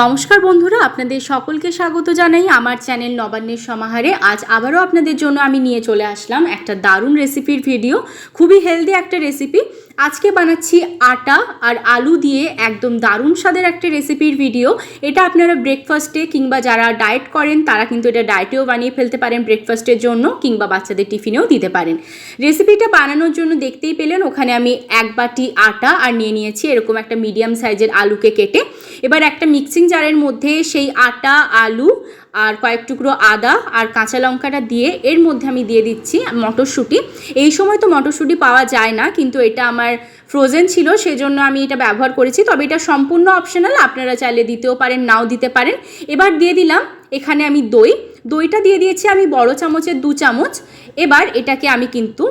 নমস্কার বন্ধুরা, আপনাদের সকলকে স্বাগত জানাই আমার চ্যানেল নবান্নের সমাহারে। আজ আবারও আপনাদের জন্য আমি নিয়ে চলে আসলাম একটা দারুণ রেসিপির ভিডিও, খুবই হেলদি একটা রেসিপি। আজকে বানাচ্ছি আটা আর আলু দিয়ে একদম দারুণ স্বাদের একটা রেসিপির ভিডিও। এটা আপনারা ব্রেকফাস্টে কিংবা যারা ডায়েট করেন, তারা কিন্তু এটা ডায়েটেও বানিয়ে ফেলতে পারেন ব্রেকফাস্টের জন্য কিংবা বাচ্চাদের টিফিনেও দিতে পারেন। রেসিপিটা বানানোর জন্য দেখতেই পেলেন, ওখানে আমি এক বাটি আটা আর নিয়ে নিয়েছি এরকম একটা মিডিয়াম সাইজের আলুকে কেটে। এবার একটা মিক্সিং জারের মধ্যে সেই আটা, আলু আর কয়েক টুকরো আদা আর কাঁচা লঙ্কাটা দিয়ে এর মধ্যে আমি দিয়ে দিচ্ছি মটরশুঁটি। এই সময় তো মটরশুঁটি পাওয়া যায় না, কিন্তু এটা আমার ফ্রোজেন ছিল, সেজন্য আমি এটা ব্যবহার করেছি। তবে এটা সম্পূর্ণ অপশনাল আপনারা চাইলে দিতেও পারেন, নাও দিতে পারেন। এবার দিয়ে দিলাম এখানে আমি দই। দইটা দিয়ে দিয়েছি আমি বড় চামচের দু চামচ। এবার এটাকে আমি কিন্তু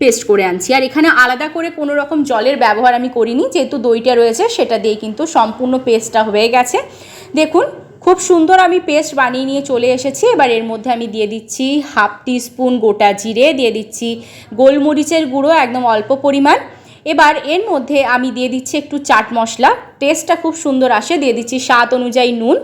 পেস্ট করে আনছি। আর এখানে আলাদা করে কোনো রকম জলের ব্যবহার আমি করিনি, যেহেতু দইটা রয়েছে, সেটা দিয়ে কিন্তু সম্পূর্ণ পেস্টটা হয়ে গেছে। দেখুন, খুব সুন্দর আমি পেস্ট বানিয়ে নিয়ে চলে এসেছি। এবার এর মধ্যে আমি দিয়ে দিচ্ছি হাফ স্পুন গোটা জিরে, দিয়ে দিচ্ছি গোলমরিচের গুঁড়ো একদম অল্প পরিমাণ। এবার এর মধ্যে আমি দিয়ে দিচ্ছি একটু চাট মশলা। টেস্টটা খুব সুন্দর আসে, দিয়ে দিচ্ছি স্বাদ অনুযায়ী নুন।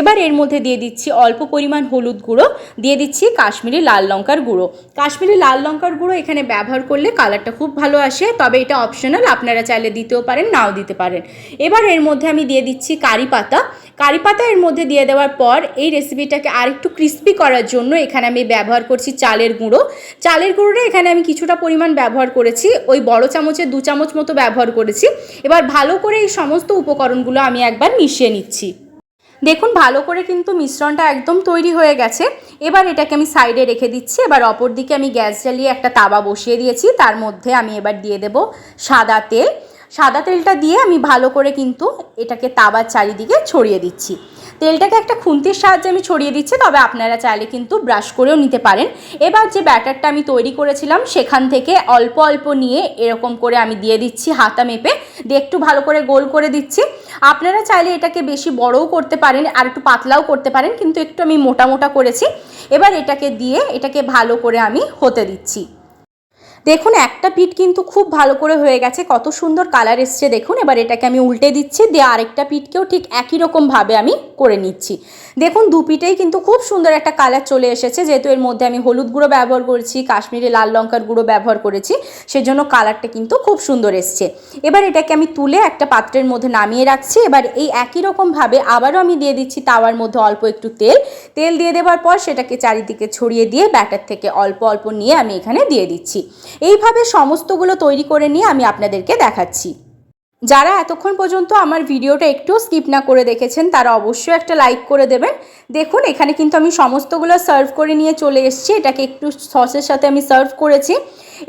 এবার এর মধ্যে দিয়ে দিচ্ছি অল্প পরিমাণ হলুদ গুঁড়ো, দিয়ে দিচ্ছি কাশ্মীরি লাল লঙ্কার গুঁড়ো। কাশ্মীরি লাল লঙ্কার গুঁড়ো এখানে ব্যবহার করলে কালারটা খুব ভালো আসে, তবে এটা অপশনাল আপনারা চাইলে দিতেও পারেন, নাও দিতে পারেন। এবার এর মধ্যে আমি দিয়ে দিচ্ছি কারি পাতা। কারি পাতা এর মধ্যে দিয়ে দেওয়ার পর এই রেসিপিটাকে আরেকটু ক্রিস্পি করার জন্য এখানে আমি ব্যবহার করছি চালের গুঁড়ো। চালের গুঁড়োটা এখানে আমি কিছুটা পরিমাণ ব্যবহার করেছি। ওই বড় চামচের দু চামচ মতো ব্যবহার করেছি। এবার ভালো করে এই সমস্ত উপকরণগুলো আমি একবার মিশিয়ে নিচ্ছি। দেখুন, ভালো করে কিন্তু মিশ্রণটা একদম তৈরি হয়ে গেছে। এবার এটাকে আমি সাইডে রেখে দিচ্ছি। এবার অপর দিকে আমি গ্যাস জ্বালিয়ে একটা তাওয়া বসিয়ে দিয়েছি। তার মধ্যে আমি এবার দিয়ে দেব সাদা তেল। সাদা তেলটা দিয়ে আমি ভালো করে কিন্তু এটাকে তাবার চারিদিকে ছড়িয়ে দিচ্ছি। তেলটাকে একটা খুন্তির সাহায্যে আমি ছড়িয়ে দিচ্ছি, তবে আপনারা চাইলে কিন্তু ব্রাশ করেও নিতে পারেন। এবার যে ব্যাটারটা আমি তৈরি করেছিলাম, সেখান থেকে অল্প অল্প নিয়ে এরকম করে আমি দিয়ে দিচ্ছি হাতা মেপে। দিয়ে একটু ভালো করে গোল করে দিচ্ছি। আপনারা চাইলে এটাকে বেশি বড়ও করতে পারেন, আর একটু পাতলাও করতে পারেন, কিন্তু একটু আমি মোটা মোটা করেছি। এবার এটাকে দিয়ে এটাকে ভালো করে আমি হতে দিচ্ছি। দেখুন, একটা পিঠ কিন্তু খুব ভালো করে হয়ে গেছে। কত সুন্দর কালার এসছে দেখুন। এবার এটাকে আমি উল্টে দিচ্ছি, দিয়ে আরেকটা পিঠকেও ঠিক একই রকমভাবে আমি করে নিচ্ছি। দেখুন, দু পিঠেই কিন্তু খুব সুন্দর একটা কালার চলে এসেছে। যেহেতু এর মধ্যে আমি হলুদ গুঁড়ো ব্যবহার করেছি, কাশ্মীরি লাল লঙ্কার গুঁড়ো ব্যবহার করেছি, সেজন্য কালারটা কিন্তু খুব সুন্দর এসছে। এবার এটাকে আমি তুলে একটা পাত্রের মধ্যে নামিয়ে রাখছি। এবার এই একই রকমভাবে আবারও আমি দিয়ে দিচ্ছি তাওয়ার মধ্যে অল্প একটু তেল। তেল দিয়ে দেওয়ার পর সেটাকে চারিদিকে ছড়িয়ে দিয়ে ব্যাটার থেকে অল্প অল্প নিয়ে আমি এখানে দিয়ে দিচ্ছি। এইভাবে সমস্তগুলো তৈরি করে নিয়ে আমি আপনাদেরকে দেখাচ্ছি। যারা এতক্ষণ পর্যন্ত আমার ভিডিওটা একটু স্কিপ না করে দেখেছেন, তারা অবশ্যই একটা লাইক করে দেবেন। দেখুন, এখানে কিন্তু আমি সমস্তগুলো সার্ভ করে নিয়ে চলে এসেছি। এটাকে একটু সসের সাথে আমি সার্ভ করেছি।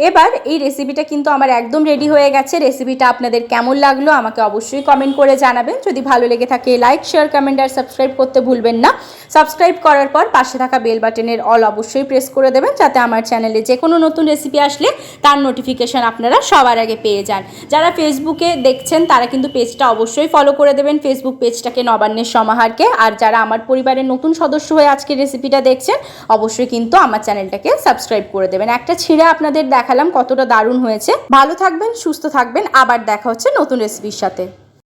এবার এই রেসিপিটা কিন্তু আমার একদম রেডি হয়ে গেছে। রেসিপিটা আপনাদের কেমন লাগল আমাকে অবশ্যই কমেন্ট করে জানাবেন। যদি ভালো লেগে থাকে লাইক শেয়ার কমেন্ট আর সাবস্ক্রাইব করতে ভুলবেন না। সাবস্ক্রাইব করার পর পাশে থাকা বেল বাটনের অল অবশ্যই প্রেস করে দেবেন, যাতে আমার চ্যানেলে যে কোনো নতুন রেসিপি আসলে তার নোটিফিকেশান আপনারা সবার আগে পেয়ে যান। যারা ফেসবুকে দেখছেন, তারা কিন্তু পেজটা অবশ্যই ফলো করে দেবেন। ফেসবুক পেজটাকে নবান্নের সমাহারকে। আর যারা আমার পরিবারের নতুন সদস্য হয়ে আজকে রেসিপিটা দেখছেন, অবশ্যই কিন্তু আমার চ্যানেলটাকে সাবস্ক্রাইব করে দেবেন। একটা ছিঁড়ে আপনাদের দেখালাম কতটা দারুণ হয়েছে। ভালো থাকবেন সুস্থ থাকবেন। আবার দেখা হচ্ছে নতুন রেসিপির সাথে।